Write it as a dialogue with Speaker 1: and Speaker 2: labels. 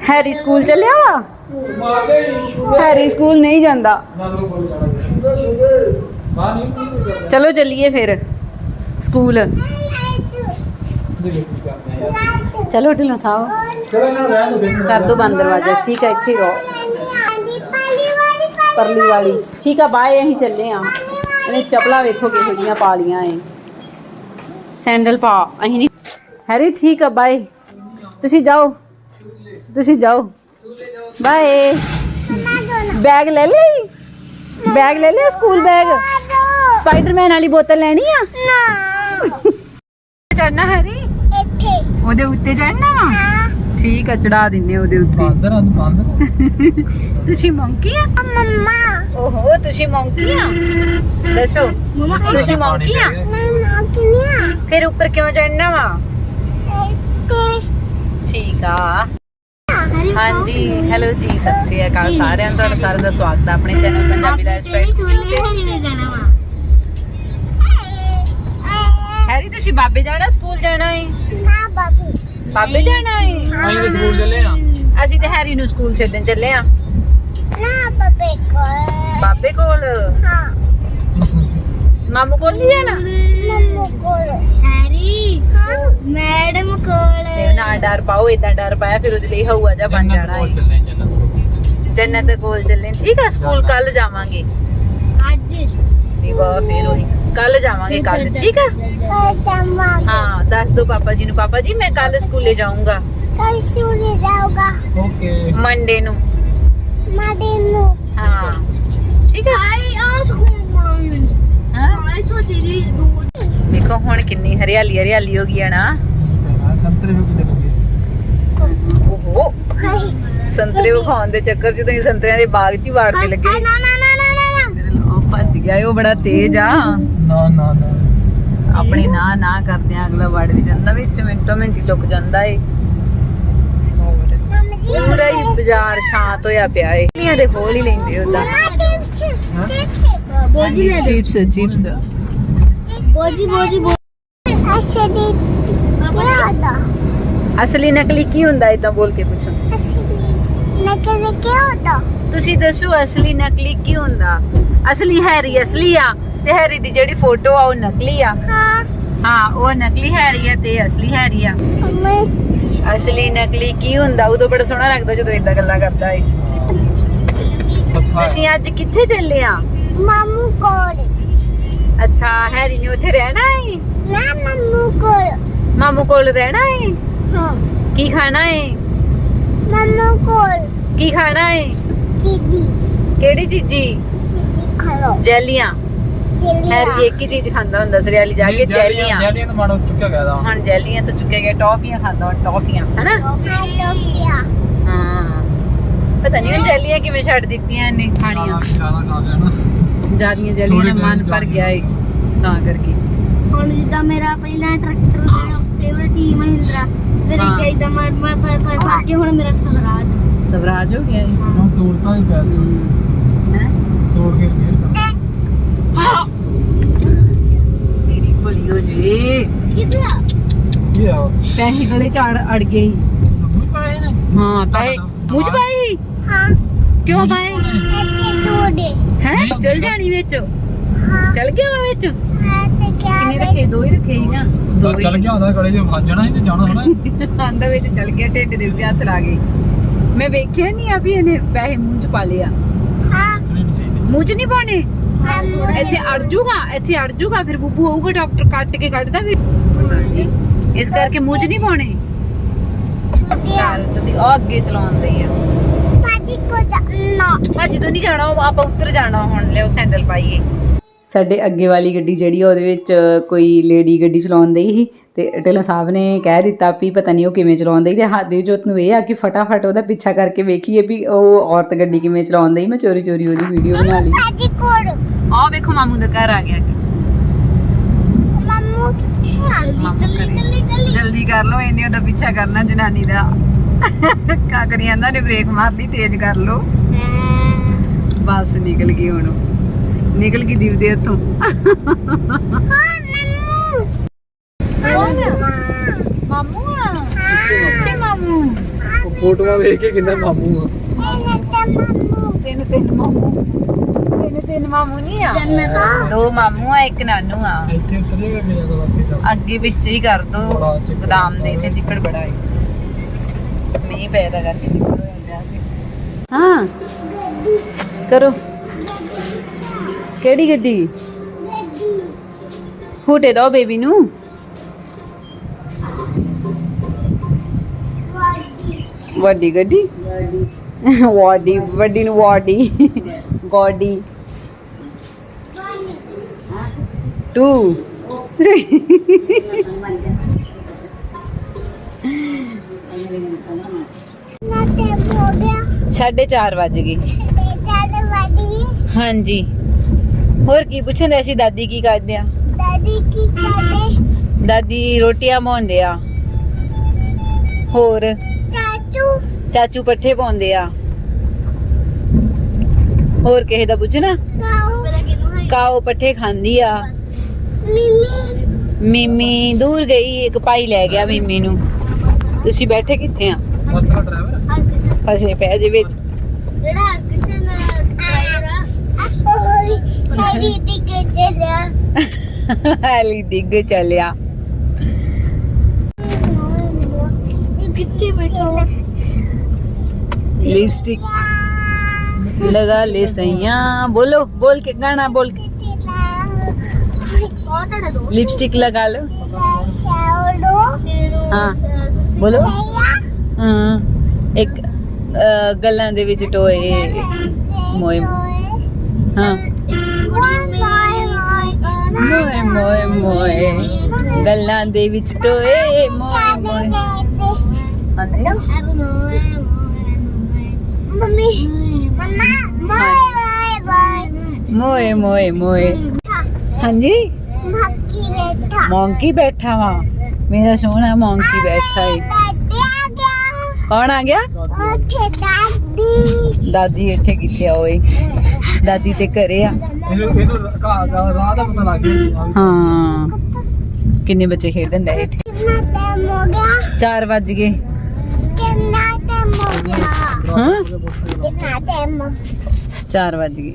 Speaker 1: Harry school ਚੱਲਿਆ ਵਾ
Speaker 2: ਮਾਦੇ sugar
Speaker 1: Harry school ਨਹੀਂ ਜਾਂਦਾ
Speaker 2: ਨਾਨੂ ਕੋਲ ਜਾਣਾ ਸ਼ੂਗਰ ਸ਼ੂਗਰ ਮਾਂ ਨਹੀਂ ਕੀ ਕਰਨਾ
Speaker 1: ਚਲੋ ਚੱਲੀਏ ਫਿਰ ਸਕੂਲ
Speaker 2: ਦੇ ਵੇਖ ਕੀ ਕਰਨਾ ਯਾਰ
Speaker 1: ਚਲੋ ਢਿੱਲੋਂ ਸਾਹਿਬ
Speaker 2: ਚਲੋ ਇਹਨਾਂ ਨੂੰ ਰਹਿਣ ਦੇ
Speaker 1: ਕਰ ਦੋ ਬੰਦ ਦਰਵਾਜ਼ਾ ਠੀਕ ਹੈ ਇੱਥੇ ਹੀ ਰਹੋ ਪਰਲੀ ਵਾਲੀ ਠੀਕ ਆ ਬਾਏ ਅਸੀਂ ਚੱਲੇ ਆ ਇਹਨੇ ਚਪਲਾ ਵੇਖੋ ਕਿਹੋ ਜੀਆਂ ਪਾ ਲੀਆਂ ਏ ਸੈਂਡਲ ਪਾ ਅਸੀਂ ਨਹੀਂ ਹੈਰੀ ਠੀਕ ਆ ਬਾਏ ਤੁਸੀਂ ਜਾਓ ਤੁਸੀਂ ਜਾਓ। ਬਾਏ ਬੈਗ ਲੈ ਲਈ? ਬੈਗ ਲੈ ਲਿਆ ਸਕੂਲ ਬੈਗ ਸਪਾਈਡਰਮੈਨ ਵਾਲੀ ਬੋਤਲ ਲੈਣੀ ਆ? ਚੜਨਾ ਹੈਰੀ? ਉਹਦੇ ਉੱਤੇ ਚੜਨਾ ਠੀਕ ਆ ਚੜਾ ਦਿੰਨੇ ਉਹਦੇ ਉੱਤੇ।
Speaker 2: ਬਾਂਦਰ ਆ ਬਾਂਦਰ
Speaker 1: ਤੁਸੀਂ ਮੰਕੀ ਆ? ਓਹੋ ਤੁਸੀਂ ਮੰਕੀ ਆ? ਦੱਸੋ ਤੁਸੀਂ ਮੰਕੀ ਆ? ਫਿਰ ਉੱਪਰ ਕਿਉਂ ਚੜਨਾ ਵਾ? ਆ ਹਾਂਜੀ ਹੈਲੋ ਜੀ ਸਤਿ ਸ਼੍ਰੀ ਅਕਾਲ। ਸਾਰਿਆਂ ਨੂੰ ਤੁਹਾਡਾ ਸਾਰਿਆਂ ਦਾ ਸਵਾਗਤ ਹੈ ਆਪਣੇ ਚੈਨਲ ਪੰਜਾਬੀ ਲਾਈਫ ਸਟਾਈਲ ਤੇ। ਹੈਰੀ ਤੁਸੀਂ ਬਾਬੇ ਜਾਣਾ ਸਕੂਲ ਜਾਣਾ ਹੈ? ਬਾਬੇ ਜਾਣਾ ਹੈ?
Speaker 2: ਅਸੀਂ ਵੀ ਸਕੂਲ ਚੱਲੇ ਆ
Speaker 1: ਅਸੀਂ ਤੇ ਹੈਰੀ ਨੂੰ ਸਕੂਲ ਛੱਡਣ ਚੱਲੇ ਆ ਬਾਬੇ ਕੋਲ। ਮਾਮੂ ਕੋਲ ਨਹੀਂ ਜਾਣਾ?
Speaker 3: ਮੈਡਮ
Speaker 1: ਡਰ ਪਾਓ ਇਦਾਂ ਡਰ ਪਾਇਆ ਫਿਰ ਉਹਦੇ ਲਈ ਹਊਆ ਜਾ ਬਣ ਜਾਣਾ
Speaker 2: ਕੋਲ
Speaker 1: ਹੈ
Speaker 2: ਆ ਜੰਨਤ
Speaker 1: ਕੋਲ ਚੱਲੇ ਠੀਕ ਆ ਸਕੂਲ ਕੱਲ ਜਾਵਾਂਗੇ।
Speaker 3: ਅੱਜ।
Speaker 1: ਸਿਵਾ ਫਿਰ ਉਹੀ। ਕੱਲ ਜਾਵਾਂਗੇ ਕੱਲ। ਠੀਕ ਆ? ਹਾਂ ਦੱਸ ਦੋ ਪਾਪਾ ਜੀ ਨੂੰ। ਪਾਪਾ ਜੀ ਮੈਂ ਕੱਲ ਸਕੂਲੇ ਜਾਊਂਗਾ।
Speaker 3: ਕੱਲ ਸ਼ੂਰੇ ਜਾਊਗਾ।
Speaker 2: ਓਕੇ।
Speaker 1: ਮੰਡੇ ਨੂੰ।
Speaker 3: ਮਾਡੇ ਨੂੰ।
Speaker 1: ਹਾਂ। ਠੀਕ ਆ?
Speaker 3: ਆਈ ਆ ਸਕੂਲ ਮਾਂ
Speaker 1: ਹਾਂ।
Speaker 3: ਆਈ ਸੋ ਤੇਰੀ ਦੋ
Speaker 1: ਦੇਖੋ ਹੁਣ ਕਿੰਨੀ ਹਰਿਆਲੀ ਹਰਿਆਲੀ ਹੋ ਗਈ ਹੈ ਨਾ। ਓਹੋ। ਸੰਤਰੇ ਵਿਖਾਉਣ ਦੇ ਚੱਕਰ 'ਚ ਤੁਸੀਂ ਸੰਤਰਿਆਂ ਦੇ ਬਾਗ 'ਚ ਹੀ ਵਾੜਦੇ ਲੱਗੇ
Speaker 3: ਨਾ ਨਾ ਨਾ ਨਾ ਨਾ।
Speaker 1: ਲੋ ਭੱਜ ਗਿਆ ਉਹ ਬੜਾ ਤੇਜ਼ ਆ।
Speaker 2: ਨਾ ਨਾ ਨਾ।
Speaker 1: ਆਪਣੇ ਨਾ ਨਾ ਕਰਦਿਆਂ ਅਗਲਾ ਵੜ ਵੀ ਜਾਂਦਾ ਵਿੱਚ ਮਿੰਟੋ ਮਿੰਟ ਹੀ ਲੁਕ ਜਾਂਦਾ ਏ। ਪੂਰਾ ਹੀ ਬਾਜ਼ਾਰ ਸ਼ਾਂਤ ਹੋਇਆ ਪਿਆ ਏ। ਲੀਆਂ ਦੇ ਖੋਲ ਹੀ ਲੈਂਦੇ ਉਹਦਾ ਚਿਪਸ ਚਿਪਸ।
Speaker 3: ਬੋਜੀ ਬੋਜੀ ਬੋਜੀ ਅੱਛਾ ਦੀ। ਕੀ ਹੁੰਦਾ
Speaker 1: ਅਸਲੀ ਨਕਲੀ ਕੀ ਹੁੰਦਾ ਇਦਾਂ ਬੋਲ ਕੇ ਪੁੱਛੋ।
Speaker 3: ਅਸਲੀ ਨਕਲ ਕੀ ਹੁੰਦਾ।
Speaker 1: ਤੁਸੀਂ ਦੱਸੋ ਅਸਲੀ ਨਕਲੀ ਕੀ ਹੁੰਦਾ? ਅਸਲੀ ਹੈਰੀ ਅਸਲੀ ਆ ਤੇ ਹੈਰੀ ਦੀ ਜਿਹੜੀ ਫੋਟੋ ਆ ਉਹ ਨਕਲੀ ਆ।
Speaker 3: ਹਾਂ।
Speaker 1: ਹਾਂ ਉਹ ਨਕਲੀ ਹੈਰੀ ਆ ਤੇ ਅਸਲੀ ਹੈਰੀ ਆ। ਅਸਲੀ ਨਕਲੀ ਕੀ ਹੁੰਦਾ? ਉਦੋਂ ਬੜਾ ਸੋਹਣਾ ਲੱਗਦਾ ਜਦੋਂ ਇਦਾਂ ਗੱਲਾਂ ਕਰਦਾ ਏ। ਤੁਸੀਂ ਅੱਜ ਕਿੱਥੇ ਚੱਲੇ ਆ?
Speaker 3: ਮਾਮੂ ਕੋਲ।
Speaker 1: ਅੱਛਾ ਹੈਰੀ ਨੇ ਉੱਥੇ ਰਹਿਣਾ ਏ?
Speaker 3: ਨਾ ਮਾਮੂ ਕੋਲ।
Speaker 1: ਮਾਮੂ ਕੋਲ ਰਹਿਣਾ ਏ?
Speaker 3: ਹਾਂ
Speaker 1: ਕੀ ਖਾਣਾ ਏ?
Speaker 3: ਮਾਮੂ ਕੋਲ।
Speaker 1: ਕੀ ਖਾਣਾ ਏ?
Speaker 3: ਦੀਦੀ
Speaker 1: ਕਿਹੜੀ ਚੀਜ਼ੀ?
Speaker 3: ਦੀਦੀ ਖਾਓ
Speaker 1: ਜੈਲੀਆਂ।
Speaker 3: ਜੇਲੀ
Speaker 1: ਹੈਰੀ ਇੱਕ ਹੀ ਚੀਜ਼ ਖਾਂਦਾ ਹੁੰਦਾ ਸਰਿਆਲੀ ਜਾ ਕੇ ਜੈਲੀਆਂ
Speaker 2: ਜੈਲੀਆਂ। ਤਾਂ ਮਾੜਾ ਚੁੱਕਿਆ ਗਿਆ ਦਾ
Speaker 1: ਹੁਣ ਜੈਲੀਆਂ ਤੋਂ ਚੁੱਕੇ ਗਏ ਟੌਫੀਆਂ ਖਾਂਦਾ ਹੁਣ ਟੌਫੀਆਂ ਹਨਾ?
Speaker 3: ਹਾਂ ਟੋਪੀਆ
Speaker 1: ਹਾਂ। ਪਤਾ ਨਹੀਂ ਉਹ ਜੈਲੀਆਂ ਕਿਵੇਂ ਛੱਡ ਦਿੱਤੀਆਂ ਇਹਨੇ ਖਾਣੀਆਂ।
Speaker 2: ਖਾਣਾ ਖਾ ਗਿਆ ਨਾ।
Speaker 1: ਜਿਆਦੀਆਂ ਜੈਲੀਆਂ ਨਾਲ ਮਨ ਭਰ ਗਿਆ ਏ ਤਾਂ ਕਰਕੇ।
Speaker 3: ਹੁਣ ਜਿੱਦਾਂ ਮੇਰਾ ਪਹਿਲਾ ਟਰੈਕਟਰ ਦਾ ਫੇਵਰਟ ਹੀ ਮਹਿੰਦਰਾ ਫਿਰ
Speaker 1: ਹਾਂ।
Speaker 3: ਇੱਕ ਇਦਾਂ ਮਾਰ ਮਾਰ ਪਰ ਪਰ ਪਰ ਕੇ ਹੁਣ ਮੇਰਾ ਸਵਰਾਜ।
Speaker 1: ਸਵਰਾਜ ਹੋ ਗਿਆ ਏ
Speaker 2: ਹੁਣ ਤੋੜਤਾ ਹੀ ਪਿਆ ਸੀ।
Speaker 1: ਹੈ
Speaker 2: ਤੋੜ ਕੇ ਫੇਰ ਕਰ
Speaker 1: ਤੇਰੀ ਭਲੀ ਹੋ ਜੇ।
Speaker 3: ਕਿੱਥੇ ਆ?
Speaker 2: ਇਹ ਆ।
Speaker 1: ਪੈਸੇ ਗਲੇ ਝਾੜ ਅੜ ਗਏ।
Speaker 2: ਲੱਭੂ ਪਾਏ ਨੇ।
Speaker 1: ਹਾਂ ਪੈਸੇ ਮੂੰਹ ਚ ਪਾਏ?
Speaker 3: ਹਾਂ।
Speaker 1: ਕਿਉਂ ਪਾਏ?
Speaker 3: ਇੱਥੇ ਤੋੜੇ
Speaker 1: ਹੈ? ਚਲ ਜਾਣੀ ਵਿੱਚ।
Speaker 3: ਹਾਂ।
Speaker 1: ਚਲ ਗਿਆ ਵਾ ਵਿੱਚ। ਕਿੰਨੇ ਰੱਖੇ? ਦੋ ਹੀ ਰੱਖੇ ਸੀ ਨਾ ਦੋ ਹੀ
Speaker 2: ਚੱਲ ਗਿਆ ਹੁੰਦਾ ਗਲੇ 'ਚ ਵੱਜ ਜਾਣਾ ਸੀ ਤੇ ਜਾਣਾ ਥੋੜਾ
Speaker 1: ਆਂਦਾ ਵਿੱਚ ਚਲ ਗਿਆ ਢਿੱਡ ਦੇ ਉੱਤੇ ਹੱਥ ਲਾ ਗਏ ਮੈਂ ਵੇਖਿਆ ਨਹੀਂ ਆ ਵੀ ਇਹਨੇ ਪੈਸੇ ਮੂੰਹ ਚ ਪਾ ਲਿਆ
Speaker 3: ਹਾਂ।
Speaker 1: ਮੂੰਹ ਚ ਨਹੀਂ ਪਾਉਣੇ?
Speaker 3: ਮਾਮੂ
Speaker 1: ਇੱਥੇ ਅੜ ਜੂਗਾ ਇੱਥੇ ਅੜ ਜੂਗਾ ਫਿਰ ਬੁੱਬੂ ਆਊਗਾ ਡਾਕਟਰ ਕੱਟ ਕੇ ਕੱਢਦਾ ਫਿਰ ਇਸ ਕਰਕੇ ਮੂੰਹ ਚ ਨਹੀਂ ਪਾਉਣੇ? ਤੇ ਉਹ ਅੱਗੇ ਚਲਾਉਂਦੇ ਆ।
Speaker 3: ਪਾਜੀ ਕੋ ਜਾਣਾ
Speaker 1: ਭਾਜੀ ਤੋਂ ਨਹੀਂ ਜਾਣਾ ਆਪਾਂ ਉੱਤਰ ਜਾਣਾ ਹੁਣ ਲਿਓ ਸੈਂਡਲ ਪਾਈਏ। ਸਾਡੇ ਅੱਗੇ ਵਾਲੀ ਗੱਡੀ ਜਿਹੜੀ ਆ ਉਹਦੇ ਵਿੱਚ ਕੋਈ ਲੇਡੀ ਗੱਡੀ ਚਲਾਉਂਦੀ ਸੀ ਤੇ ਢਿੱਲੋਂ ਸਾਹਿਬ ਨੇ ਕਹਿ ਦਿੱਤਾ ਵੀ ਪਤਾ ਨਹੀਂ ਉਹ ਕਿਵੇਂ ਚਲਾਉਂਦੀ ਤੇ ਹੱਥ ਦੇ ਜੋਤ ਨੂੰ ਇਹ ਆ ਕਿ ਫਟਾਫਟ ਉਹਦਾ ਪਿੱਛਾ ਕਰਕੇ ਵੇਖੀਏ ਵੀ ਉਹ ਔਰਤ ਗੱਡੀ ਕਿਵੇਂ ਚਲਾਉਂਦੀ ਮੈਂ ਚੋਰੀ ਚੋਰੀ ਉਹਦੀ ਵੀਡੀਓ ਬਣਾ ਲਈ। ਆਹ ਵੇਖੋ ਮਾਮੂ ਦਾ ਘਰ ਆ ਗਿਆ
Speaker 3: ਮਾਮੂ।
Speaker 1: ਜਲਦੀ ਕਰ। ਲਓ ਇਹਨੇ ਉਹਦਾ ਪਿੱਛਾ ਕਰਨਾ ਜਨਾਨੀ ਦਾ। ਕਾ ਕਰੀ ਜਾਂਦਾ ਨੇ ਬ੍ਰੇਕ ਮਾਰ ਲਈ ਤੇਜ਼ ਕਰ ਲਓ। ਬਸ ਨਿਕਲ ਗਈ ਹੁਣ। ਨਿਕਲ ਗਈ ਦੀਵ ਦੇ ਹੱਥੋਂ।
Speaker 3: ਹਾਂ ਮਾਮੂ
Speaker 1: ਆ? ਕਿੱਥੇ ਮਾਮੂ?
Speaker 2: ਉਹ ਫੋਟੋਆਂ ਵੇਖ ਕੇ ਕਿੰਨਾ ਮਾਮੂ ਆ।
Speaker 1: ਤਿੰਨ ਤਿੰਨ ਮਾਮੂ। ਤਿੰਨ ਤਿੰਨ ਮਾਮੂ ਨਹੀਂ ਆ? ਦੋ ਮਾਮੂ ਆ ਇੱਕ ਨਾਨੂ ਆ।
Speaker 2: ਇੱਥੇ ਉਤਰੇਗਾ ਮੇਰਾ ਕੋਲ ਅੱਗੇ ਜਾ
Speaker 1: ਅੱਗੇ ਵਿੱਚ ਹੀ ਕਰ ਦੋ। ਗਦਾਮ ਦੇ ਤੇ ਚਿੱਕੜ ਬੜਾ ਹੈ ਮੀਂਹ ਪੈਦਾ ਕਰਕੇ ਚਿੱਕੜ ਹੋ ਜਾਂਦਾ ਹਾਂ। ਕਰੋ। ਕਿਹੜੀ ਗੱਡੀ? ਹੂਟੇ ਦੋ ਬੇਬੀ ਨੂੰ। ਵੱਡੀ ਗੱਡੀ? ਵਾਡੀ। ਵੱਡੀ ਨੂੰ ਵਾਡੀ। ਗੋਡੀ। 2
Speaker 3: ਨਾ ਤੇ ਹੋ ਗਿਆ।
Speaker 1: 4:30 ਵੱਜ ਗਏ।
Speaker 3: ਤੇ ਚੱਲ ਵਾਦੀ
Speaker 1: ਹਾਂਜੀ। ਹੋਰ ਕੀ ਪੁੱਛਦੇ ਸੀ ਦਾਦੀ ਕੀ ਕਰਦੇ ਆ?
Speaker 3: ਦਾਦੀ ਕੀ ਕਰਦੇ?
Speaker 1: ਦਾਦੀ ਰੋਟੀਆਂ ਬਣਾਉਂਦੇ ਆ। ਹੋਰ?
Speaker 3: ਚਾਚੂ।
Speaker 1: ਚਾਚੂ ਪੱਠੇ ਪਾਉਂਦੇ ਆ। ਹੋਰ ਕਿਸੇ ਦਾ ਪੁੱਛਣਾ?
Speaker 3: ਕਾਉ
Speaker 1: ਕਾਓ ਪੱਠੇ ਖਾਂਦੀ ਆ?
Speaker 3: ਮਿਮੀ।
Speaker 1: ਮਿੰਮੀ ਦੂਰ ਗਈ ਇੱਕ ਭਾਈ ਲੈ ਗਿਆ ਮਿੰਮੀ ਨੂੰ। ਤੁਸੀਂ ਬੈਠੇ ਕਿੱਥੇ ਆ?
Speaker 2: ਬਸ ਦਾ ਡਰਾਈਵਰ
Speaker 3: ਹਰਕਿਸ਼ਨ
Speaker 1: ਫਸੇ ਪੈ ਜੇ ਵਿੱਚ
Speaker 3: ਜਿਹੜਾ ਆ ਓਏ ਮੇਰੀ ਟਿਕਟ ਚੱਲਿਆ
Speaker 1: ਹਾਲੀ ਡਿੱਗ ਚੱਲਿਆ
Speaker 3: ਕਿੱਥੇ ਬੈਠਾ
Speaker 1: लिपस्टिक लगा ले सैया बोलो बोल के गाना बोल के
Speaker 3: ਬਹੁਤ ਤੁਹਾਡਾ ਦੋਸਤ
Speaker 1: लिपस्टिक लगा लो
Speaker 3: ਹਾਂ
Speaker 1: ਬੋਲੋ। ਹਾਂ ਇੱਕ ਅਹ, ਗੱਲਾਂ ਦੇ ਵਿੱਚ ਟੋਏ ਮੋਏ ਮੋਏ ਮੋਏ ਗੱਲਾਂ ਦੇ ਵਿੱਚ ਟੋਏ ਮੋਏ ਮੋਏ ਆ?
Speaker 3: ਮੰਮੀ ਮਮਾ ਮਾਏ ਮਾਏ
Speaker 1: ਮੋਏ ਮੋਏ ਹਾਂਜੀ?
Speaker 3: ਮੱਕੀ ਬੈਠਾ
Speaker 1: ਮੌਂਕੀ ਬੈਠਾ ਵਾ। ਮੇਰਾ ਸੋਹਣਾ ਮੌਂਕੀ ਬੈਠਾ ਏ। ਕੌਣ ਆ ਗਿਆ?
Speaker 3: ਉੱਥੇ ਦਾਦੀ।
Speaker 1: ਦਾਦੀ ਇੱਥੇ ਕਿੱਥੇ ਆ ਓਏ? ਦਾਦੀ ਤੇ ਘਰੇ ਆ।
Speaker 2: ਇਹਨੂੰ ਇਹਨੂੰ ਰਾਹ ਦਾ ਰਾਹ ਦਾ ਪਤਾ ਲੱਗ ਗਿਆ।
Speaker 1: ਹਾਂ। ਕਿੰਨੇ ਬੱਚੇ ਖੇਡਣ ਡਏ ਇੱਥੇ?
Speaker 3: ਕਿੰਨਾ ਟਾਈਮ ਹੋ ਗਿਆ?
Speaker 1: 4 ਵੱਜ ਗਏ।
Speaker 3: ਕਿੰਨਾ ਟਾਈਮ ਹੋ ਗਿਆ?
Speaker 1: ਹਾਂ।
Speaker 3: ਕਿੰਨਾ ਟਾਈਮ
Speaker 1: 4 ਵੱਜ ਗਏ।